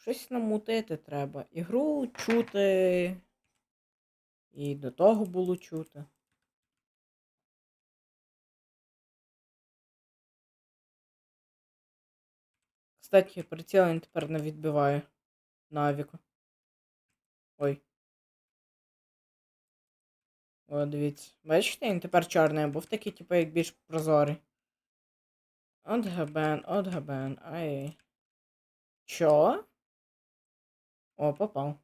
Щось намутити треба. Ігру чути. І до того було чути. Кстати, приціл він тепер не відбиває на авіку. Ой. О, дивіться. Бачите, він тепер чорний, був такий, типу, як більш прозорий. От габен, от габен, ай. Чо? О, попав.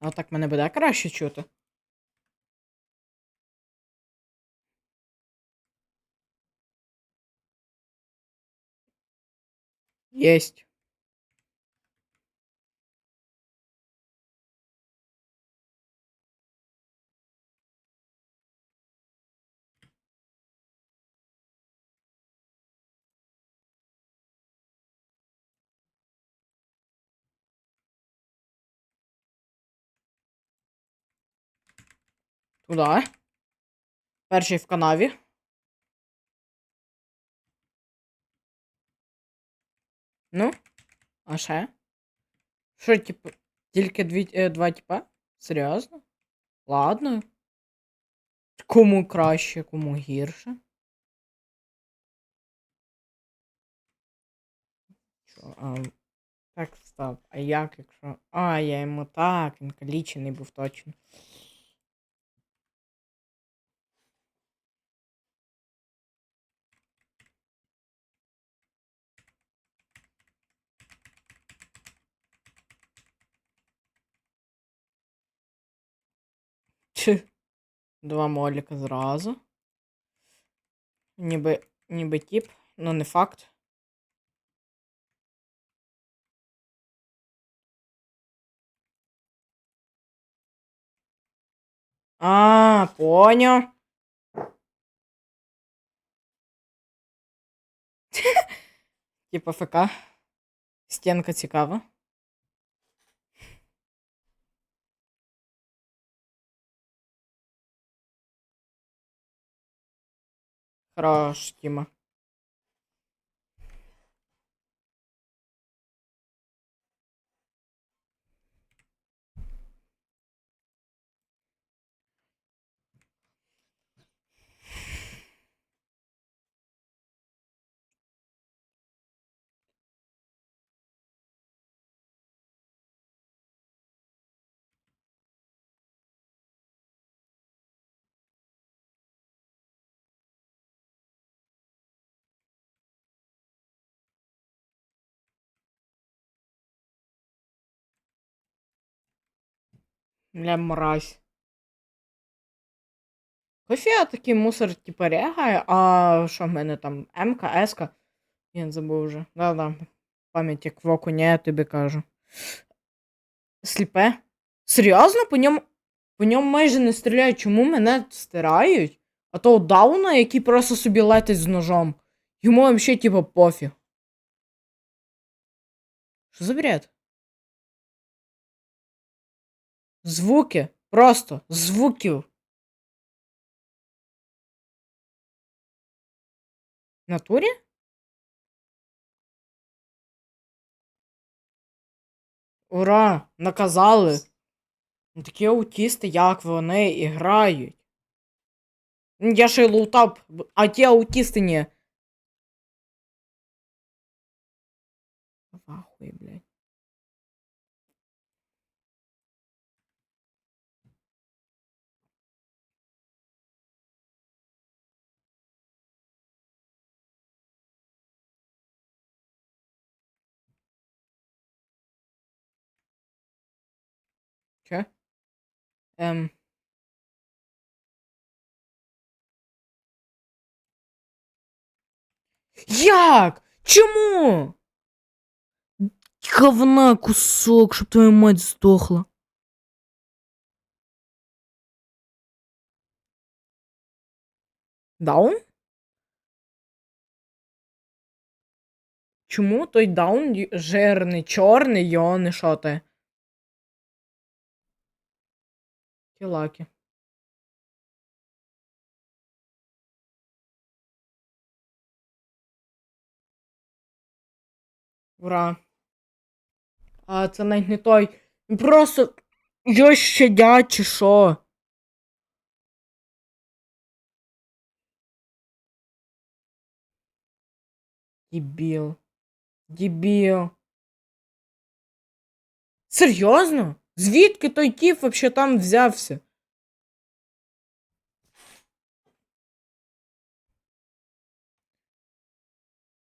А так мене буде краще чути. Єсть. Туда. Перший в канаві. Ну, а ще? Що, типу, тільки дві, е, два типа? Серйозно? Ладно. Кому краще, кому гірше. А, так, стоп. А як, якщо. А, я йому так, він калічений був точно. Два моліка зразу. Ніби, ніби тип, ну не факт. А, понял. Типа ФК. Стінка цікава. Хорош, Бля, мразь. Кофе такий мусор, типа, рягає, а що в мене там? МК, СК? Я забув вже. Да-да. Пам'ять як в окуня, я тобі кажу. Сліпе? Серйозно? По ньому. По ньому майже не стріляють. Чому мене стирають? А то Дауна, який просто собі летить з ножом. Йому взагалі, типа, пофіг. Що за бред? Звуки. Просто звуків. В натурі? Ура! Наказали. Такі аутісти, як вони і грають. Я ще й лутав, а ті аутісти ні. Вахуй, Че? Ем. Як? Чому? Говна кусок, щоб твоя мать здохла. Даун? Чому той даун жирний, чорний, його не шотає? Тілаки. Ура. А це навіть не той. Просто його щадять, чи що? Дебіл. Дебіл. Серйозно? Звідки той тіп вообще там взявся?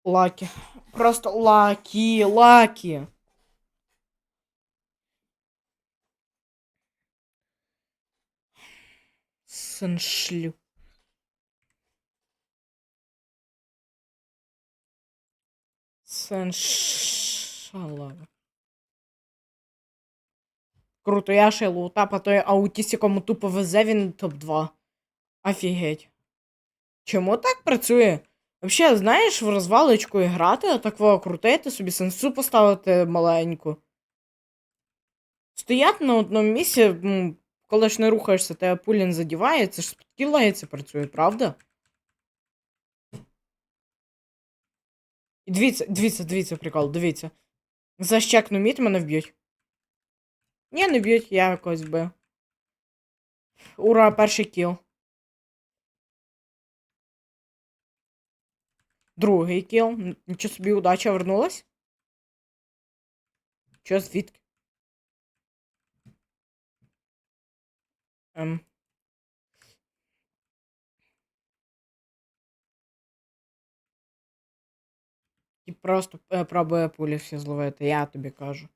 Лаки. Просто лаки, лаки. Сын шлю. Сын шалава. Круто, я ще лута, по той аутісі, кому тупо везе, він топ-2. Офігеть. Чому так працює? Вообще, знаєш, в розвалочку і грати, а такого крутити, собі сенсу поставити маленьку. Стояти на одному місці, коли ж не рухаєшся, тебе пуля не задіває, це ж такі працює, правда? Дивіться, дивіться, дивіться, прикол, дивіться. За щекну міт мене вб'ють. Ні, не б'ють, я якось би. Ура, перший кіл. Другий кіл. Нічого собі удача вернулась. Чо звідки? Ем. І просто е, пробує пулі всі зловити, я тобі кажу.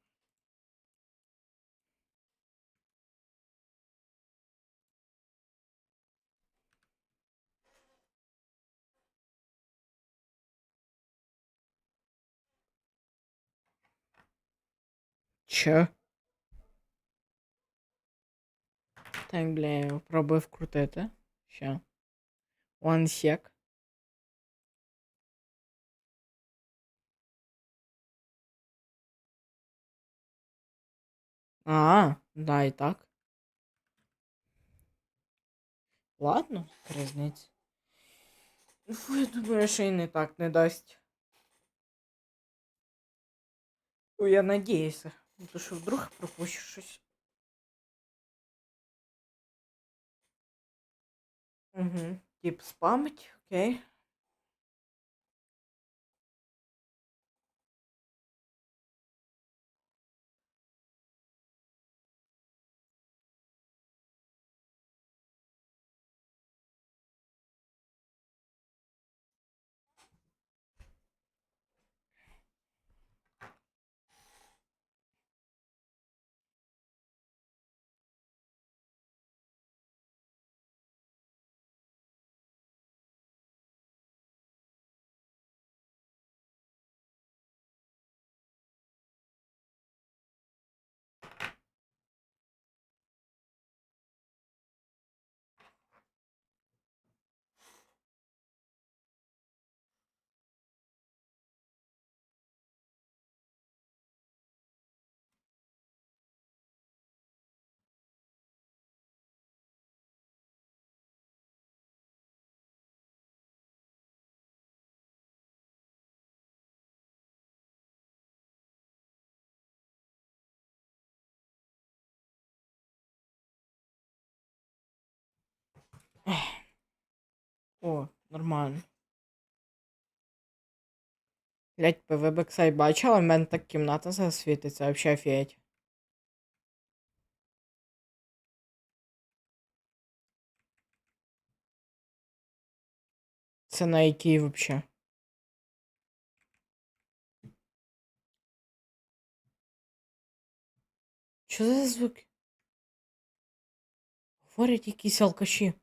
Че? Так, бля, я пробую вкрутити. Ще. One sec. А, да, і так. Ладно, різниць. Фу, я думаю, що і не так не дасть. Ой, я надіюся. Ну, То що вдруг пропущу щось. Угу. Тип спамить, окей. О, нормально. Блять, ПВ Бексай бачила, в мене так кімната засвітиться, вообще офігеть. Це на якій вообще? Що за звуки? Говорять якісь алкаші.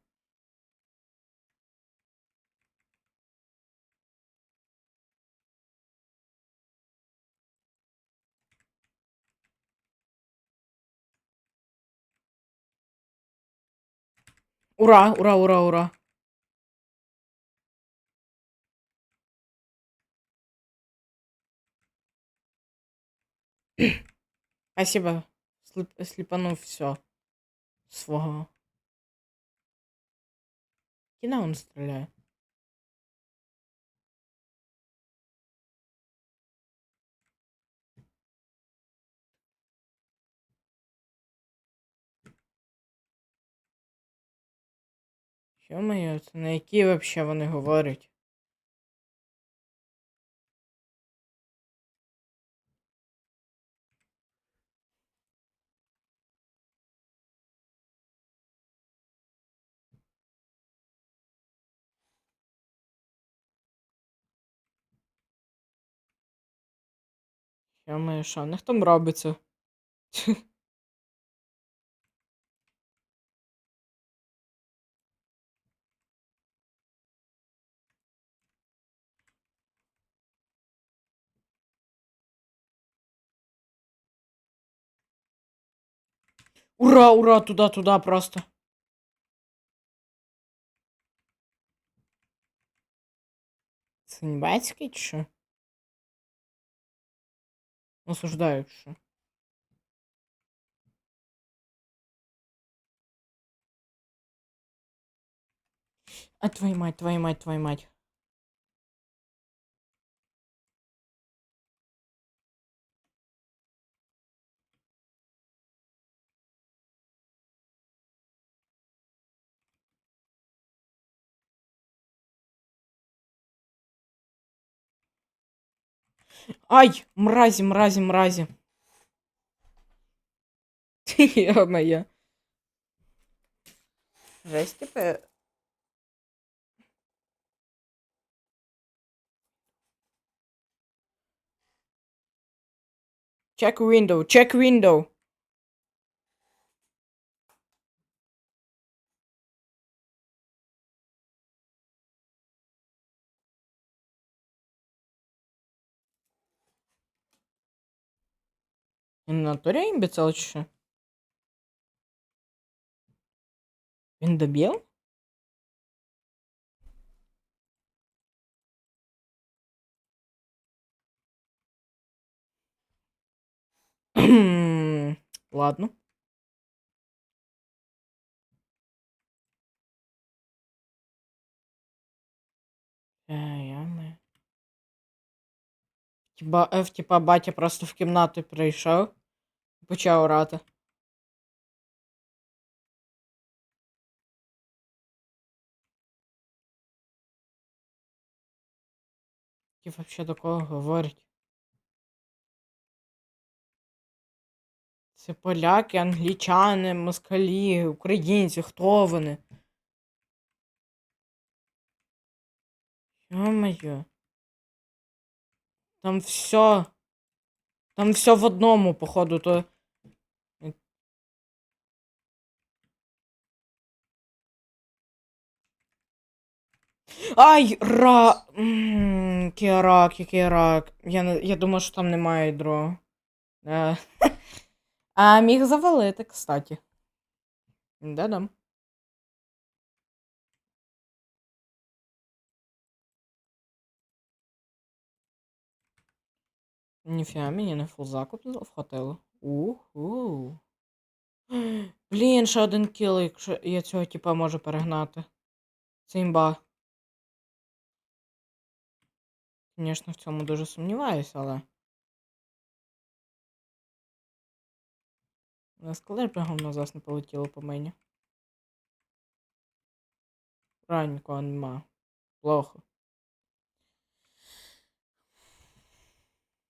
Ура, ура, ура, ура. Спасибо. Слип- слепанув все. свого. Кіна он стріляє. Що моє, це на які вообще вони говорять? Що моє, що в них там робиться? Ура, ура, туда, туда просто. Це німецький чи що? Осуждаю, що? А твою мать, твою мать, твою мать. Ай, мразі, мразі, мразі. Ё-моё. Жесть тепер. Check window, check window. Він на натурі імбецил чи що? Він добіл? Ладно. Типа, F, типа, батя просто в кімнату прийшов і почав орати. Ті вообще до кого говорять? Це поляки, англічани, москалі, українці, хто вони? Ё-моё. Там все. Там все в одному, походу, то. Ай, ра. Який рак, який рак. Я, я думаю, що там немає. Е, А міг завалити, кстати. Да-да. Ніфіга мені не фул закуп вхватило. Уху. Блін, ще один кіл, якщо я цього типа можу перегнати. Це імба. Звісно, в цьому дуже сумніваюся, але. На скалер прямо назад не полетіло по мені. Раненько нема. Плохо.